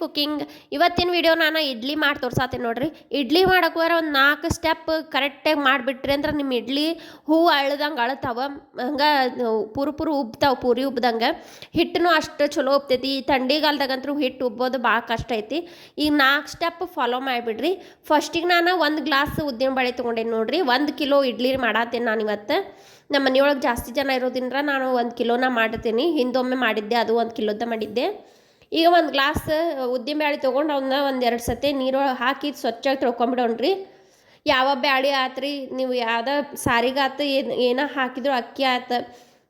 Cooking ಇವತ್ತಿನ video ನಾನು ಇಡ್ಲಿ ಮಾಡಿ ತೋರ್ಸಾತೀನಿ ನೋಡ್ರಿ. ಇಡ್ಲಿ ಮಾಡಕ್ಕೆ ಒಂದು ನಾಲ್ಕು ಸ್ಟೆಪ್ ಕರೆಕ್ಟಾಗಿ ಮಾಡಿಬಿಟ್ರಿ ಅಂದ್ರೆ ನಿಮ್ಮ ಇಡ್ಲಿ ಹೂ ಅಳ್ದಂಗೆ ಅಳ್ತಾವ. ಹಂಗೆ ಪೂರು ಪೂರು ಉಬ್ತಾವೆ, ಪೂರಿ ಉಬ್ದಂಗೆ. ಹಿಟ್ಟನು ಅಷ್ಟು ಚಲೋ ಉಬ್ತೈತಿ. ಈ ಥಂಡಿಗಾಲದಾಗಂತೂ ಹಿಟ್ಟು ಉಬ್ಬೋದು ಭಾಳ ಕಷ್ಟ ಐತಿ. ಈಗ ನಾಲ್ಕು ಸ್ಟೆಪ್ ಫಾಲೋ ಮಾಡಿಬಿಡ್ರಿ. ಫಸ್ಟಿಗೆ ನಾನು ಒಂದು ಗ್ಲಾಸ್ ಉದ್ದಿನ ಬಳೆ ತೊಗೊಂಡೇನಿ ನೋಡ್ರಿ. ಒಂದು ಕಿಲೋ ಇಡ್ಲಿ ಮಾಡತ್ತೇನೆ ನಾನು ಇವತ್ತು. ನಮ್ಮ ಮನೆಯೊಳಗೆ ಜಾಸ್ತಿ ಜನ ಇರೋದ್ರಿಂದ ನಾನು ಒಂದು ಕಿಲೋನ ಮಾಡ್ತೀನಿ ಹಿಂದೊಮ್ಮೆ ಮಾಡಿದ್ದೆ, ಅದು ಒಂದು ಕಿಲೋದ ಮಾಡಿದ್ದೆ. ಈಗ ಒಂದು ಗ್ಲಾಸ್ ಉದ್ದಿನ ಬ್ಯಾಳಿ ತೊಗೊಂಡು ಅವನ್ನ ಒಂದು ಎರಡು ಸತಿ ನೀರೊಳಗೆ ಹಾಕಿ ಸ್ವಚ್ಛಾಗಿ ತೊಳ್ಕೊಂಬಿಡೋಣ್ರಿ. ಯಾವ ಬ್ಯಾಳಿ ಆತ್ರಿ? ನೀವು ಯಾವ್ದು ಸಾರಿಗಾತು ಏನು, ಏನೋ ಹಾಕಿದ್ರು ಅಕ್ಕಿ ಆತು,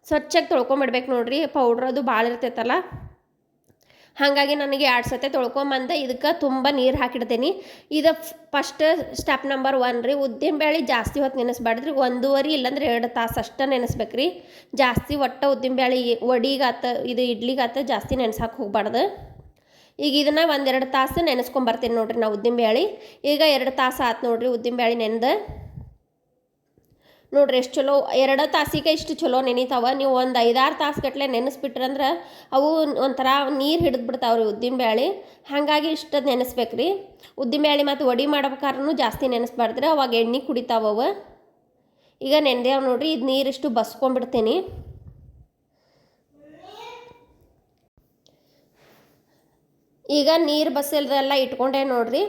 ಸ್ವಚ್ಛಾಗಿ ತೊಳ್ಕೊಂಬಿಡ್ಬೇಕು ನೋಡ್ರಿ. ಪೌಡ್ರ್ ಅದು ಭಾಳ ಇರ್ತೈತಲ್ಲ. ಹಾಗಾಗಿ ನನಗೆ ಎರಡು ಸತೆ ತೊಳ್ಕೊಂಬಂದೆ, ಇದಕ್ಕೆ ತುಂಬ ನೀರು ಹಾಕಿಡ್ತೀನಿ. ಇದು ಫಸ್ಟ್ ಸ್ಟೆಪ್ ನಂಬರ್ ಒನ್ ರೀ, ಉದ್ದಿನ ಬೇಳೆ ಜಾಸ್ತಿ ಹೊತ್ತು ನೆನೆಸ್ಬಾರ್ದ್ರಿ ಒಂದೂವರೆ ಇಲ್ಲಾಂದ್ರೆ ಎರಡು ತಾಸು ಅಷ್ಟೇ ನೆನೆಸ್ಬೇಕ್ರಿ. ಜಾಸ್ತಿ ಒಟ್ಟು ಉದ್ದಿನ ಬೇಳೆ ಒಡಿಗಾತ ಇದು ಇಡ್ಲಿಗಾತ ಜಾಸ್ತಿ ನೆನೆಸಾಕೆ ಹೋಗ್ಬಾರ್ದು. ಈಗ ಇದನ್ನು ಒಂದೆರಡು ತಾಸು ನೆನೆಸ್ಕೊಂಬರ್ತೀನಿ ನೋಡ್ರಿ ನಾವು ಉದ್ದಿನ ಬೇಳೆ. ಈಗ ಎರಡು ತಾಸು ಆತು ನೋಡ್ರಿ ಉದ್ದಿನ ಬೇಳೆ ನೆನೆದು. ನೋಡ್ರಿ ಎಷ್ಟು ಚಲೋ, ಎರಡು ತಾಸಿಗೆ ಇಷ್ಟು ಚಲೋ ನೆನಿತಾವ. ನೀವು ಒಂದು ಐದಾರು ತಾಸು ಗಟ್ಲೆ ನೆನೆಸ್ಬಿಟ್ರಂದ್ರೆ ಅವು ಒಂಥರ ನೀರು ಹಿಡಿದು ಬಿಡ್ತಾವ್ರಿ ಉದ್ದಿನ ಬ್ಯಾಳಿ. ಹಾಗಾಗಿ ಇಷ್ಟು ನೆನೆಸ್ಬೇಕ್ರಿ. ಉದ್ದಿನ ಬ್ಯಾಳಿ ಮತ್ತು ವಡಿ ಮಾಡ್ಬೇಕಾದ್ರೂ ಜಾಸ್ತಿ ನೆನೆಸ್ಬಾರ್ದ್ರಿ, ಅವಾಗ ಎಣ್ಣೆ ಕುಡಿತಾವ ಅವ. ಈಗ ನೆನೆದೇವು ನೋಡ್ರಿ, ಇದು ನೀರಿಷ್ಟು ಬಸ್ಕೊಂಡ್ಬಿಡ್ತೀನಿ. ಈಗ ನೀರು ಬಸ್ಸಲ್ದೆಲ್ಲ ಇಟ್ಕೊಂಡೆ ನೋಡ್ರಿ.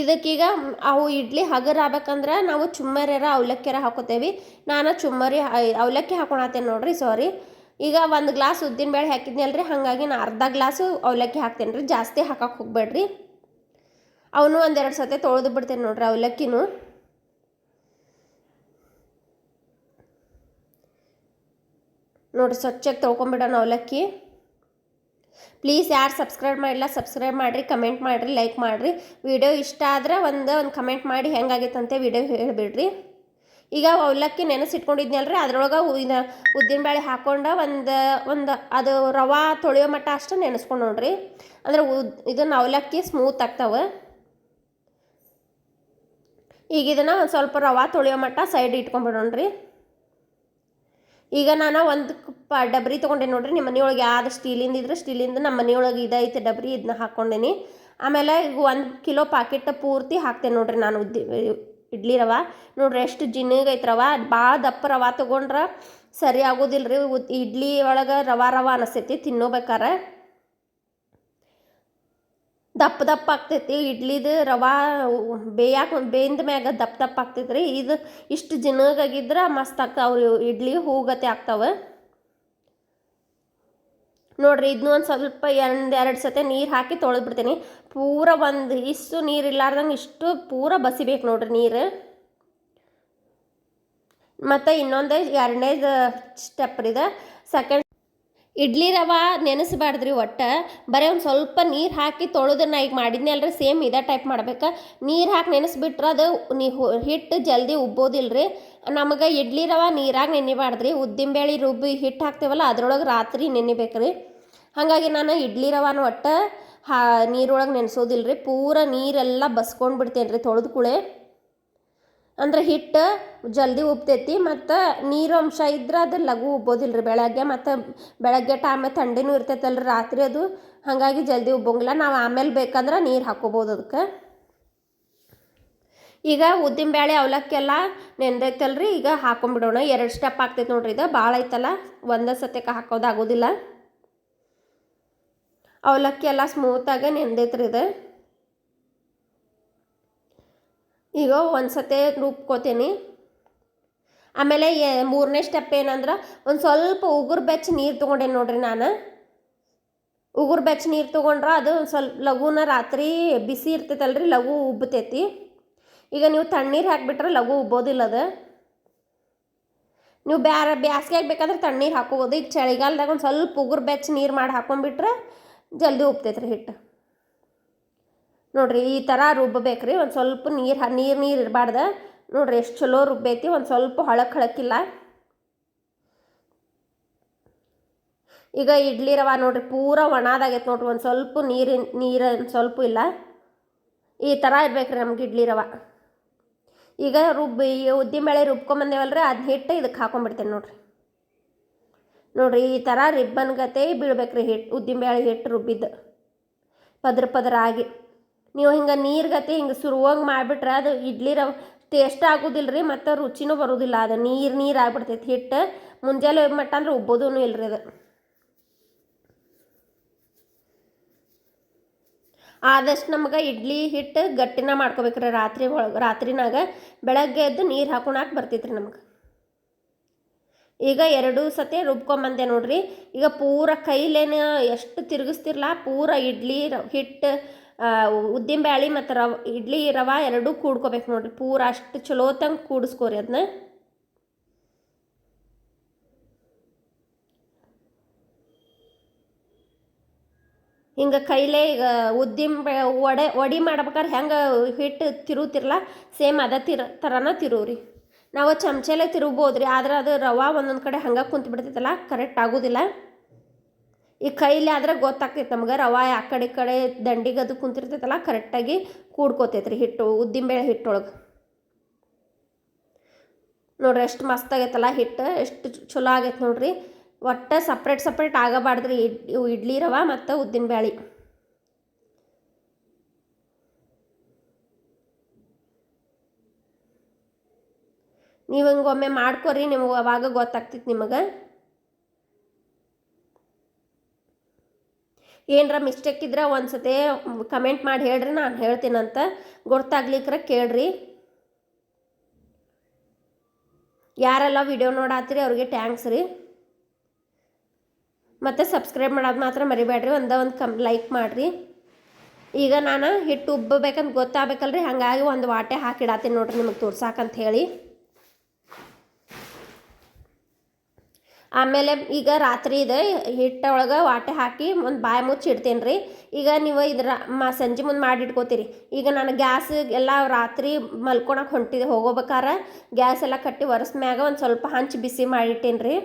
ಇದಕ್ಕೀಗ ಅವು ಇಡ್ಲಿ ಹಗರ್ ಆಗ್ಬೇಕಂದ್ರೆ ನಾವು ಚುಮ್ಮರ್ಯಾರ ಅವಲಕ್ಕಿರ ಹಾಕೋತೇವೆ. ನಾನು ಚುಮ್ಮರಿ ಅವಲಕ್ಕಿ ಹಾಕೊಳತ್ತೇನೆ ನೋಡ್ರಿ ಸಾರಿ ಈಗ ಒಂದು ಗ್ಲಾಸ್ ಉದ್ದಿನ ಬೇಳೆ ಹಾಕಿದ್ನಲ್ರಿ, ಹಾಗಾಗಿ ನಾನು ಅರ್ಧ ಗ್ಲಾಸು ಅವಲಕ್ಕಿ ಹಾಕ್ತೇನೆ ರೀ ಜಾಸ್ತಿ ಹಾಕಕ್ಕೆ ಹೋಗ್ಬೇಡ್ರಿ. ಅವನು ಒಂದೆರಡು ಸತಿ ತೊಳೆದು ಬಿಡ್ತೇನೆ ನೋಡ್ರಿ ಅವಲಕ್ಕಿನೂ. ನೋಡ್ರಿ ಸ್ವಚ್ಛಗೆ ತೊಳ್ಕೊಂಬಿಡೋಣ ಅವಲಕ್ಕಿ. ಪ್ಲೀಸ್ ಯಾರು ಸಬ್ಸ್ಕ್ರೈಬ್ ಮಾಡಿಲ್ಲ ಸಬ್ಸ್ಕ್ರೈಬ್ ಮಾಡಿರಿ, ಕಮೆಂಟ್ ಮಾಡಿರಿ, ಲೈಕ್ ಮಾಡಿರಿ. ವಿಡಿಯೋ ಇಷ್ಟ ಆದ್ರೆ ಒಂದು ಒಂದು ಕಮೆಂಟ್ ಮಾಡಿ ಹೆಂಗಾಗಿತ್ತಂತೆ ವಿಡಿಯೋ ಹೇಳಿಬಿಡ್ರಿ. ಈಗ ಅವಲಕ್ಕಿ ನೆನೆಸಿಟ್ಕೊಂಡಿದ್ನಲ್ರಿ ಅದ್ರೊಳಗೆ ಉದ್ದಿನ ಬೇಳೆ ಹಾಕ್ಕೊಂಡು ಒಂದು ಒಂದು ಅದು ರವೆ ತೊಳೆಯೋ ಮಟ್ಟ ಅಷ್ಟು ನೆನೆಸ್ಕೊಂಡು ನೋಡ್ರಿ. ಅಂದರೆ ಉದ್ ಇದನ್ನು ಅವಲಕ್ಕಿ ಸ್ಮೂತ್ ಆಗ್ತಾವೆ. ಈಗ ಇದನ್ನು ಒಂದು ಸ್ವಲ್ಪ ರವೆ ತೊಳೆಯೋ ಮಟ್ಟ ಸೈಡ್ ಇಟ್ಕೊಂಡ್ಬಿಡೋಣ್ರಿ ಈಗ ನಾನು ಒಂದು ಪ ಡಬ್ರಿ ತೊಗೊಂಡೆ ನೋಡ್ರಿ ನಿಮ್ಮ ಮನೆಯೊಳಗೆ ಯಾವ್ದು ಸ್ಟೀಲಿಂದ ಇದ್ರೆ ಸ್ಟೀಲಿಂದ ನಮ್ಮ ಮನೆಯೊಳಗೆ ಇದೈತೆ ಡಬ್ರಿ ಇದನ್ನ ಹಾಕ್ಕೊಂಡೇನಿ ಆಮೇಲೆ ಈಗ ಒಂದು ಕಿಲೋ ಪಾಕೆಟ್ ಪೂರ್ತಿ ಹಾಕ್ತೇನೆ ನೋಡ್ರಿ ನಾನು ಉದ್ದಿ, ಇಡ್ಲಿ ರವೆ. ನೋಡ್ರಿ ಎಷ್ಟು ಜಿನ್ನಗೈತೆ ರವೆ. ಭಾಳ ದಪ್ಪ ರವೆ ತೊಗೊಂಡ್ರೆ ಸರಿ ಆಗೋದಿಲ್ಲ ರೀ ಇಡ್ಲಿ ಒಳಗೆ ರವೆ ರವೆ ಅನಿಸ್ತೈತಿ, ತಿನ್ನೋಬೇಕಾರೆ. ದಪ್ಪ ದಪ್ಪ ಆಗ್ತೈತಿ, ಇಡ್ಲಿದು ರವಾ ಬೇಯಾಕ ಬೇಯಿಂದ ಮ್ಯಾಗ ದಪ್ಪ ದಪ್ಪ ಆಗ್ತೈತಿ ರೀ ಇದು ಇಷ್ಟು ಜಿನಗಾಗಿದ್ರೆ ಮಸ್ತ್ ಆಗ್ತಾವ್ರಿ ಇಡ್ಲಿ ಹೂಗತೆ ಆಗ್ತಾವೆ. ನೋಡ್ರಿ ಇದನ್ನೂ ಒಂದು ಸ್ವಲ್ಪ ಎರಡು ಎರಡು ಸತೆ ನೀರು ಹಾಕಿ ತೊಳೆದು ಬಿಡ್ತೀನಿ ಪೂರ ಒಂದು ಇಷ್ಟು ನೀರು ಇಲ್ಲಾರ್ದಂಗೆ ಇಷ್ಟು ಪೂರ ಬಸಿಬೇಕು ನೋಡ್ರಿ ನೀರು. ಮತ್ತು ಇನ್ನೊಂದು ಎರಡನೇದು ಸ್ಟೆಪ್ ಇದೆ ಸೆಕೆಂಡ್ ಇಡ್ಲಿ ರವೆ ನೆನೆಸಬಾರ್ದ್ರಿ ಒಟ್ಟು. ಬರೀ ಒಂದು ಸ್ವಲ್ಪ ನೀರು ಹಾಕಿ ತೊಳೆದನ್ನ ಈಗ ಮಾಡಿದ್ನಿ ಅಲ್ರಿ, ಸೇಮ್ ಇದೇ ಟೈಪ್ ಮಾಡ್ಬೇಕು. ನೀರು ಹಾಕಿ ನೆನೆಸ್ಬಿಟ್ರೆ ಅದು ನೀ ಹಿಟ್ಟು ಜಲ್ದಿ ಉಬ್ಬೋದಿಲ್ಲ ರೀ ನಮಗೆ ಇಡ್ಲಿ ರವೆ ನೀರಾಗ ನೆನಿಬಾರ್ದ್ರಿ. ಉದ್ದಿನಬೇಳೆ ರುಬ್ಬಿ ಹಿಟ್ಟು ಹಾಕ್ತೇವಲ್ಲ, ಅದರೊಳಗೆ ರಾತ್ರಿ ನೆನಿಬೇಕು ರೀ ಹಾಗಾಗಿ ನಾನು ಇಡ್ಲಿ ರವಾನ ಒಟ್ಟು, ಹಾ, ನೀರೊಳಗೆ ನೆನೆಸೋದಿಲ್ಲ ರೀ ಪೂರ ನೀರೆಲ್ಲ ಬಸ್ಕೊಂಡು ಬಿಡ್ತೇನೆ ರೀ ತೊಳೆದು ಕುಳೆ ಅಂದ್ರೆ ಹಿಟ್ಟು ಜಲ್ದಿ ಉಬ್ತೈತಿ ಮತ್ತು ನೀರು ಅಂಶ ಇದ್ರೆ ಅದು ಲಘು ಉಬ್ಬೋದಿಲ್ಲ ರೀ ಬೆಳಗ್ಗೆ ಮತ್ತು ಬೆಳಗ್ಗೆ ಟೈಮ್ ಥಂಡಿನೂ ಇರ್ತೈತಲ್ಲ ರೀ ರಾತ್ರಿ ಅದು ಹಾಗಾಗಿ ಜಲ್ದಿ ಉಬ್ಬಂಗಿಲ್ಲ ನಾವು ಆಮೇಲೆ ಬೇಕಂದ್ರೆ ನೀರು ಹಾಕೋಬೋದು ಅದಕ್ಕೆ ಈಗ ಉದ್ದಿನ ಬೇಳೆ ಅವಲಕ್ಕಿ ಎಲ್ಲ ನೆಂದೈತಲ್ಲ ರೀ ಈಗ ಹಾಕೊಂಬಿಡೋಣ. ಎರಡು ಸ್ಟೆಪ್ ಆಗ್ತೈತೆ ನೋಡ್ರಿ. ಇದು ಭಾಳ ಐತಲ್ಲ. ಒಂದೇ ಸತ್ಯಕ್ಕೆ ಹಾಕೋದಾಗೋದಿಲ್ಲ ಅವಲಕ್ಕಿ ಎಲ್ಲ ಸ್ಮೂತಾಗೆ ನೆಂದೈತ್ರಿ ಇದು. ಈಗ ಒಂದು ಸತಿ ರುಬ್ಕೋತೀನಿ. ಆಮೇಲೆ ಮೂರನೇ ಸ್ಟೆಪ್ ಏನಂದ್ರೆ ಒಂದು ಸ್ವಲ್ಪ ಉಗುರು ಬೆಚ್ಚ ನೀರು ತೊಗೊಂಡೆ ನೋಡ್ರಿ ನಾನು? ಉಗುರು ಬೆಚ್ಚ ನೀರು ತೊಗೊಂಡ್ರೆ ಅದು ಸ್ವಲ್ಪ ಲಘುನ ರಾತ್ರಿ ಬಿಸಿ ಇರ್ತೈತಲ್ರಿ, ಲಘು ಉಬ್ಬತೈತಿ. ಈಗ ನೀವು ತಣ್ಣೀರು ಹಾಕಿಬಿಟ್ರೆ ಲಘು ಉಬ್ಬೋದಿಲ್ಲ ಅದು. ನೀವು ಬ್ಯಾರೆ ಬ್ಯಾಸ್ಗೆ ಹಾಕ್ಬೇಕಾದ್ರೆ ತಣ್ಣೀರು ಹಾಕೋಬೋದು. ಈಗ ಚಳಿಗಾಲದಾಗ ಒಂದು ಸ್ವಲ್ಪ ಉಗುರು ಬೆಚ್ಚ ನೀರು ಮಾಡಿ ಹಾಕೊಂಡ್ಬಿಟ್ರೆ ಜಲ್ದಿ ಉಬ್ತೈತ್ರಿ ಹಿಟ್ಟು ನೋಡ್ರಿ ಈ ಥರ ರುಬ್ಬಬೇಕು ರೀ ಒಂದು ಸ್ವಲ್ಪ ನೀರು ನೀರು ನೀರು ಇರಬಾರ್ದು. ನೋಡ್ರಿ ಎಷ್ಟು ಚಲೋ ರುಬ್ಬೈತಿ. ಒಂದು ಸ್ವಲ್ಪ ಹಳಕ್ಕೆ ಹಳಕ್ಕಿಲ್ಲ ಈಗ ಇಡ್ಲಿ ರವೆ ನೋಡ್ರಿ, ಪೂರ ಒಣದಾಗೈತೆ ನೋಡ್ರಿ. ಒಂದು ಸ್ವಲ್ಪ ನೀರಿನ ನೀರು ಸ್ವಲ್ಪ ಇಲ್ಲ. ಈ ಥರ ಇರ್ಬೇಕು ರೀ ನಮ್ಗೆ ಇಡ್ಲಿ ರವೆ. ಈಗ ರುಬ್ಬಿ ಉದ್ದಿನಬೇಳೆ ರೀ ಅದನ್ನ ಹಿಟ್ಟು ಇದಕ್ಕೆ ಹಾಕೊಂಡ್ಬಿಡ್ತೇನೆ ನೋಡ್ರಿ. ನೋಡ್ರಿ ಈ ಥರ ರಿಬ್ಬನ್ ಗತೆ ಬೀಳ್ಬೇಕು ರೀ ಹಿಟ್ಟು ಉದ್ದಿನಬೇಳೆ ಹಿಟ್ಟು ರುಬ್ಬಿದ್ದು. ಪದ್ರ ಪದ್ರ ಆಗಿ. ನೀವು ಹಿಂಗೆ ನೀರ್ಗತಿ ಹಿಂಗೆ ಸುರುವಂಗೆ ಮಾಡಿಬಿಟ್ರೆ ಅದು ಇಡ್ಲಿ ರವ ಟೇಸ್ಟ್ ಆಗೋದಿಲ್ಲ ರೀ ಮತ್ತು ರುಚಿನೂ ಬರೋದಿಲ್ಲ. ಅದು ನೀರು ನೀರು ಆಗ್ಬಿಡ್ತೈತಿ. ಹಿಟ್ಟು ಮುಂಜಾನೆ ಮಟ್ಟ ಅಂದ್ರೆ ಉಬ್ಬೋದೂ ಇಲ್ಲ ರೀ ಅದು. ಆದಷ್ಟು ನಮ್ಗೆ ಇಡ್ಲಿ, ಹಿಟ್ಟು ಗಟ್ಟಿನ ಮಾಡ್ಕೋಬೇಕ್ರಿ ರಾತ್ರಿ ಒಳಗೆ, ರಾತ್ರಿನಾಗ ಬೆಳಗ್ಗೆ ಎದ್ದು ನೀರು ಹಾಕೊಳಕ್ಕೆ ಬರ್ತೈತ್ರಿ ನಮ್ಗೆ. ಈಗ ಎರಡು ಸತಿ ರುಬ್ಕೊಂಬಂದೆ ನೋಡ್ರಿ. ಈಗ ಪೂರ ಕೈಲೇನು ಎಷ್ಟು ತಿರುಗಿಸ್ತಿರಲ್ಲ ಪೂರ ಇಡ್ಲಿ, ಹಿಟ್ಟು ಉದ್ದಿನ ಬ್ಯಾಳಿ ಮತ್ತು ರವ, ಇಡ್ಲಿ ರವೆ ಎರಡೂ ಕೂಡ್ಕೋಬೇಕು ನೋಡ್ರಿ. ಪೂರ ಅಷ್ಟು ಚಲೋ ತಂಗೆ ಕೂಡಿಸ್ಕೋರಿ ಅದನ್ನ ಹಿಂಗೆ ಕೈಲೇ ಈಗ ಉದ್ದಿನ ಬೆ ವಡೆ ವಡೆ ಮಾಡ್ಬೇಕಾದ್ರೆ ಹೆಂಗೆ ಹಿಟ್ಟು ತಿರುತಿರಲ್ಲ ಸೇಮ್ ಅದ ತಿರ ಥರನ ತಿರುವ್ರಿ. ನಾವು ಚಮಚೆಲೆ ತಿರುಗ್ಬೋದು ರೀ ಆದ್ರೆ ಅದು ರವೆ ಒಂದೊಂದು ಕಡೆ ಹಂಗೆ ಕುಂತು ಬಿಡ್ತೈತಲ್ಲ ಕರೆಕ್ಟ್ ಆಗೋದಿಲ್ಲ. ಈ ಕೈಲಿ ಆದ್ರೆ ಗೊತ್ತಾಗ್ತೈತೆ ನಮ್ಗೆ, ರವೆ ಆ ಕಡೆ ಈ ಕಡೆ ದಂಡಿಗೆ ಅದು ಕುಂತಿರ್ತೈತಲ್ಲ, ಕರೆಕ್ಟಾಗಿ ಕೂಡ್ಕೋತೈತೆ ರೀ ಹಿಟ್ಟು, ಉದ್ದಿನಬೇಳೆ ಹಿಟ್ಟೊಳಗೆ. ನೋಡ್ರಿ ಎಷ್ಟು ಮಸ್ತ್ ಆಗೈತಲ್ಲ ಹಿಟ್ಟು, ಎಷ್ಟು ಚಲೋ ಆಗೈತೆ ನೋಡ್ರಿ. ಒಟ್ಟು ಸಪ್ರೇಟ್ ಸಪ್ರೇಟ್ ಆಗಬಾರ್ದ್ರಿ ಇಡ್ಲಿ ರವೆ ಮತ್ತು ಉದ್ದಿನ ಬ್ಯಾಳಿ ನೀವು ಹಿಂಗೆ ಒಮ್ಮೆ ಮಾಡ್ಕೊರಿ, ನಿಮ್ಗೆ ಅವಾಗ ಗೊತ್ತಾಗ್ತಿತ್ತು ನಿಮಗೆ. ಏನರ ಮಿಸ್ಟೇಕ್ ಇದ್ರೆ ಒಂದ್ಸತಿ ಕಮೆಂಟ್ ಮಾಡಿ ಹೇಳ್ರಿ, ನಾನು ಹೇಳ್ತೀನಂತ. ಗೊತ್ತಾಗ್ಲಿಕ್ರೆ ಕೇಳ್ರಿ. ಯಾರೆಲ್ಲ ವಿಡಿಯೋ ನೋಡಾತ್ರಿ, ಅವ್ರಿಗೆ ಟ್ಯಾಂಕ್ಸ್ ರೀ. ಮತ್ತು ಸಬ್ಸ್ಕ್ರೈಬ್ ಮಾಡೋದು ಮಾತ್ರ ಮರಿಬೇಡ್ರಿ ಒಂದೇ ಒಂದು ಕಮ್ ಲೈಕ್ ಮಾಡಿರಿ. ಈಗ ನಾನು ಹಿಟ್ಟು ಉಬ್ಬಬೇಕಂತ ಗೊತ್ತಾಗಬೇಕಲ್ರಿ, ಹಾಗಾಗಿ ಒಂದು ವಾಟೆ ಹಾಕಿಡಾತೀನಿ ನೋಡ್ರಿ ನಿಮಗೆ ತೋರ್ಸಾಕಂತ ಹೇಳಿ. ಆಮೇಲೆ ಈಗ ರಾತ್ರಿ ಇದೆ ಹಿಟ್ಟೊಳಗೆ ವಾಟೆ ಹಾಕಿ ಒಂದು ಬಾಯಿ ಮುಚ್ಚಿ ಇಡ್ತೇನೆ ರೀ. ಈಗ ನೀವು ಇದ್ರ ಮ ಸಂಜೆ ಮುಂದೆ ಮಾಡಿ ಇಟ್ಕೋತೀರಿ. ಈಗ ನಾನು ಗ್ಯಾಸ್ ಎಲ್ಲ ರಾತ್ರಿ ಮಲ್ಕೊಳಕ್ಕೆ ಹೊಂಟಿದೆ, ಹೋಗೋಬೇಕಾರೆ ಗ್ಯಾಸ್ ಎಲ್ಲ ಕಟ್ಟಿ ಮ್ಯಾಗ ಒಂದು ಸ್ವಲ್ಪ ಹಂಚ್ ಬಿಸಿ ಮಾಡಿಟ್ಟೇನಿ ರೀ.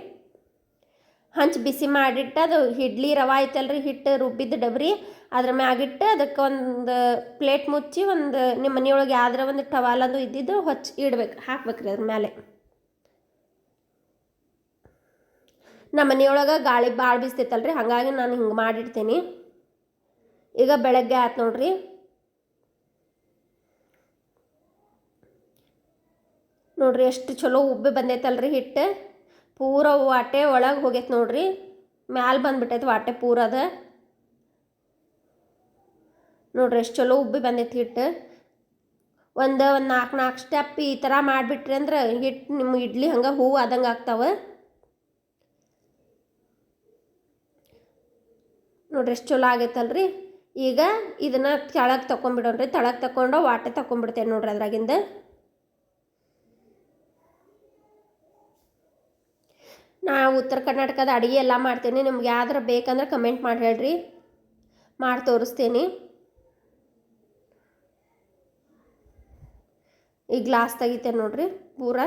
ಹಂಚ್ ಬಿಸಿ ಮಾಡಿಟ್ಟು ಅದು ಇಡ್ಲಿ ರವೆ ಐತಲ್ರಿ, ಹಿಟ್ಟು ರುಬ್ಬಿದ್ದು ಡಬ್ರಿ ಅದ್ರ ಮ್ಯಾಗಿಟ್ಟು ಅದಕ್ಕೆ ಒಂದು ಪ್ಲೇಟ್ ಮುಚ್ಚಿ ಒಂದು ನಿಮ್ಮ ಮನೆಯೊಳಗೆ ಯಾವ್ದಾರ ಒಂದು ಟವಾಲದು ಇದ್ದಿದ್ದು ಹೊಚ್ಚಿ ಇಡ್ಬೇಕು ಹಾಕ್ಬೇಕು ರೀ ಅದ್ರ ಮೇಲೆ ನಮ್ಮ ಮನೆಯೊಳಗೆ ಗಾಳಿ ಭಾಳ ಬೀಸ್ತೈತಲ್ರಿ, ಹಾಗಾಗಿ ನಾನು ಹಿಂಗೆ ಮಾಡಿಡ್ತೀನಿ. ಈಗ ಬೆಳಗ್ಗೆ ಆಯ್ತು ನೋಡ್ರಿ. ನೋಡ್ರಿ ಎಷ್ಟು ಚಲೋ ಉಬ್ಬಿ ಬಂದೈತಲ್ರಿ ಹಿಟ್ಟು. ಪೂರ ವಾಟೆ ಒಳಗೆ ಹೋಗೈತೆ ನೋಡ್ರಿ. ಮ್ಯಾಲೆ ಬಂದ್ಬಿಟ್ಟೈತೆ ವಾಟೆ ಪೂರ ಅದ ನೋಡ್ರಿ ಎಷ್ಟು ಚಲೋ ಉಬ್ಬಿ ಬಂದೈತೆ ಹಿಟ್ಟು. ಒಂದು ಒಂದು ನಾಲ್ಕು ನಾಲ್ಕು ಸ್ಟೆಪ್ ಈ ಥರ ಮಾಡಿಬಿಟ್ರಿ ಅಂದ್ರೆ ಹಿಟ್ಟು ನಿಮ್ಮ ಇಡ್ಲಿ ಹಂಗೆ ಹೂವು ಆದಂಗೆ ಆಗ್ತಾವೆ. ನೋಡ್ರಿ ಎಷ್ಟು ಚಲೋ ಆಗೈತಲ್ರಿ. ಈಗ ಇದನ್ನ ಕೆಳಗೆ ತಗೊಂಡ್ಬಿಡೋಣ್ರಿ ತಳಗೆ ತಗೊಂಡು ವಾಟೆ ತೊಗೊಂಬಿಡ್ತೇನೆ ನೋಡ್ರಿ ಅದ್ರಾಗಿಂದ. ನಾ ಉತ್ತರ ಕರ್ನಾಟಕದ ಅಡುಗೆ ಎಲ್ಲ ಮಾಡ್ತೀನಿ. ನಿಮ್ಗೆ ಯಾವ್ದಾರ ಬೇಕಂದ್ರೆ ಕಮೆಂಟ್ ಮಾಡಿ ಹೇಳ್ರಿ. ಮಾಡಿ ತೋರಿಸ್ತೀನಿ. ಈ ಗ್ಲಾಸ್ ತೆಗಿತೇನೆ ನೋಡ್ರಿ ಪೂರ.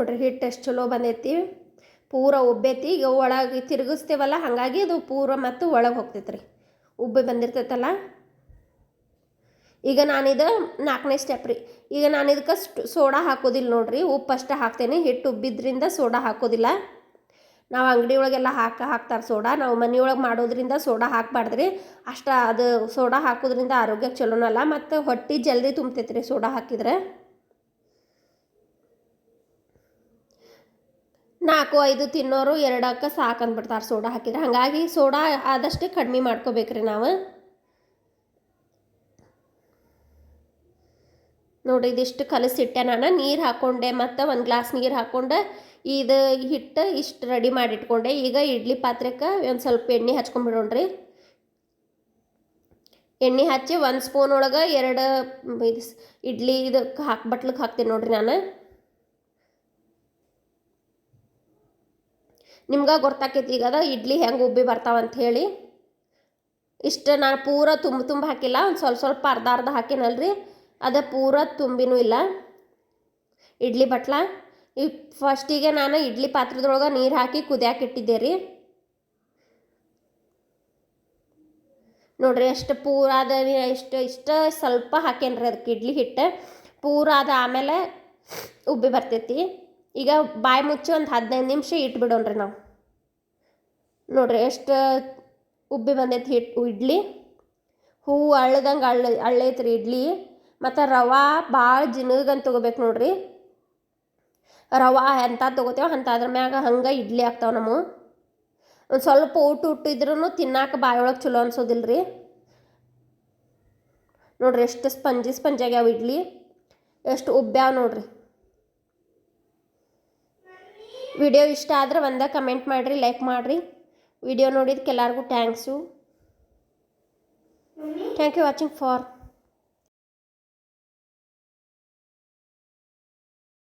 ನೋಡ್ರಿ ಹಿಟ್ಟು ಎಷ್ಟು ಚಲೋ ಬಂದೈತಿ. ಪೂರ ಉಬ್ಬೈತಿ. ಈಗ ಒಳಗೆ ತಿರುಗಿಸ್ತೇವಲ್ಲ, ಹಾಗಾಗಿ ಅದು ಪೂರ ಮತ್ತು ಒಳಗೆ ಹೋಗ್ತೈತೆ ರೀ ಉಬ್ಬಿ ಬಂದಿರ್ತೈತಲ್ಲ. ಈಗ ನಾನಿದು ನಾಲ್ಕನೇ ಸ್ಟೆಪ್ ರೀ. ಈಗ ನಾನು ಇದಕ್ಕೆ ಸೋಡಾ ಹಾಕೋದಿಲ್ಲ ನೋಡ್ರಿ. ಉಪ್ಪು ಅಷ್ಟೇ ಹಾಕ್ತೇನೆ. ಹಿಟ್ಟು ಉಬ್ಬಿದ್ರಿಂದ ಸೋಡಾ ಹಾಕೋದಿಲ್ಲ. ನಾವು ಅಂಗಡಿ ಒಳಗೆಲ್ಲ ಹಾಕಿ, ಹಾಕ್ತಾರೆ ಸೋಡಾ. ನಾವು ಮನೆಯೊಳಗೆ ಮಾಡೋದ್ರಿಂದ ಸೋಡಾ ಹಾಕ್ಬಾರ್ದ್ರಿ. ಅಷ್ಟ ಅದು ಸೋಡಾ ಹಾಕೋದ್ರಿಂದ ಆರೋಗ್ಯಕ್ಕೆ ಚಲೋನಲ್ಲ. ಮತ್ತು ಹೊಟ್ಟೆ ಜಲ್ದಿ ತುಂಬ್ತೈತೆ ರೀ ಸೋಡಾ ಹಾಕಿದ್ರೆ. ನಾಲ್ಕು ಐದು ತಿನ್ನೋರು ಎರಡಕ್ಕೆ ಸಾಕು ಅಂದ್ಬಿಡ್ತಾರೆ ಸೋಡಾ ಹಾಕಿದ್ರೆ. ಹಾಗಾಗಿ ಸೋಡಾ ಆದಷ್ಟು ಕಡಿಮೆ ಮಾಡ್ಕೋಬೇಕ್ರಿ ನಾವು. ನೋಡಿ, ಇದಿಷ್ಟು ಕಲಸಿಟ್ಟೆ ನಾನು. ನೀರು ಹಾಕ್ಕೊಂಡೆ ಮತ್ತು ಒಂದು ಗ್ಲಾಸ್ ನೀರು ಹಾಕ್ಕೊಂಡೆ ಇದು ಹಿಟ್ಟು ಇಷ್ಟು ರೆಡಿ ಮಾಡಿಟ್ಕೊಂಡೆ. ಈಗ ಇಡ್ಲಿ ಪಾತ್ರೆಗೆ ಒಂದು ಸ್ವಲ್ಪ ಎಣ್ಣೆ ಹಚ್ಕೊಂಡ್ಬಿಡೋಣ್ರಿ ಎಣ್ಣೆ ಹಚ್ಚಿ ಒಂದು ಸ್ಪೂನ್ ಒಳಗೆ ಎರಡು ಇಡ್ಲಿ ಇದಕ್ಕೆ ಹಾಕಿ ಬಟ್ಲಕ್ಕೆ ಹಾಕ್ತೀನಿ ನೋಡ್ರಿ ನಾನು. ನಿಮ್ಗೆ ಗೊತ್ತಾಕೈತಿ ಈಗ ಅದ, ಇಡ್ಲಿ ಹೆಂಗೆ ಉಬ್ಬಿ ಬರ್ತಾವಂತ ಹೇಳಿ. ಇಷ್ಟು ನಾನು ಪೂರ ತುಂಬ ತುಂಬ ಹಾಕಿಲ್ಲ, ಒಂದು ಸ್ವಲ್ಪ ಸ್ವಲ್ಪ ಅರ್ಧ ಅರ್ಧ ಹಾಕಿನಲ್ರಿ. ಅದ ಪೂರ ತುಂಬಿನೂ ಇಲ್ಲ. ಇಡ್ಲಿ ಬಟ್ಲ. ಈ ಫಸ್ಟಿಗೆ ನಾನು ಇಡ್ಲಿ ಪಾತ್ರದೊಳಗೆ ನೀರು ಹಾಕಿ ಕುದಿಯಾಕೆ ಇಟ್ಟಿದ್ದೆ ರೀ. ನೋಡ್ರಿ ಎಷ್ಟು ಪೂರ ಅದ ಎಷ್ಟು ಇಷ್ಟ ಸ್ವಲ್ಪ ಹಾಕೇನ್ರಿ ಅದಕ್ಕೆ ಇಡ್ಲಿ ಹಿಟ್ಟು. ಪೂರ ಅದ ಆಮೇಲೆ ಉಬ್ಬಿ ಬರ್ತೈತಿ. ಈಗ ಬಾಯಿ ಮುಚ್ಚಿ ಒಂದು ಹದಿನೈದು ನಿಮಿಷ ಇಟ್ಬಿಡೋಣ ರೀ ನಾವು. ನೋಡ್ರಿ ಎಷ್ಟು ಉಬ್ಬಿ ಬಂದೈತಿ ಹಿಟ್, ಇಡ್ಲಿ. ಹೂವು ಅಳ್ಳದಂಗೆ ಅಳ್ಳ, ಅಳ್ಳೈತ್ರಿ ಇಡ್ಲಿ. ಮತ್ತು ರವೆ ಭಾಳ ಜಿನಗಂತ ತೊಗೋಬೇಕು ನೋಡ್ರಿ. ರವೆ ಎಂಥ ತೊಗೋತೇವೆ ಅಂತ ಅದ್ರ ಮ್ಯಾಗ ಹಂಗೆ ಇಡ್ಲಿ ಆಗ್ತಾವೆ ನಮ್ಮ ಒಂದು ಸ್ವಲ್ಪ ಊಟ ಹುಟ್ಟಿದ್ರೂ ತಿನ್ನಾಕ ಬಾಯೊಳಗೆ ಚಲೋ ಅನ್ಸೋದಿಲ್ಲ ರೀ ನೋಡ್ರಿ ಎಷ್ಟು ಸ್ಪಂಜಿ ಸ್ಪಂಜಾಗ್ಯಾವ ಇಡ್ಲಿ. ಎಷ್ಟು ಉಬ್ಬ್ಯಾವ ನೋಡ್ರಿ. ವಿಡಿಯೋ ಇಷ್ಟ ಆದ್ರೆ ಒಂದೇ ಕಮೆಂಟ್ ಮಾಡಿರಿ ಲೈಕ್ ಮಾಡಿರಿ. ವಿಡಿಯೋ ನೋಡಿದಕ್ಕೆ ಎಲ್ಲರಿಗೂ thanks thank you watching for